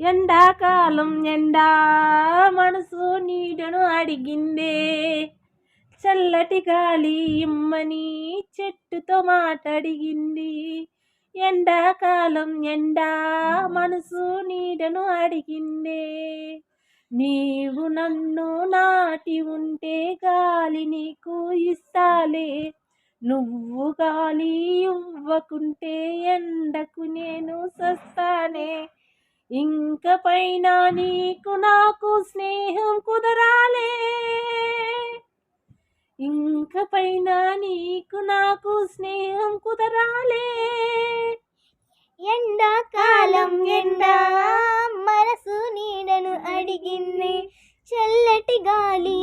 ఎండాకాలం ఎండా మనసు నీడను అడిగిందే. చల్లటి గాలి ఇమ్మని చెట్టుతో మాటడిగింది. ఎండాకాలం ఎండా మనసు నీడను అడిగిందే. నీవు నన్ను నాటి ఉంటే గాలి నీకు ఇస్తాలే. నువ్వు గాలి ఇవ్వకుంటే ఎండకు నేను సస్తానే. ఇంకపైన నీకు నాకు స్నేహం కుదరాలే. ఇంకపైన నీకు నాకు స్నేహం కుదరాలే. ఎండాకాలం ఎండ మనసు నీడను అడిగింది. చల్లటి గాలి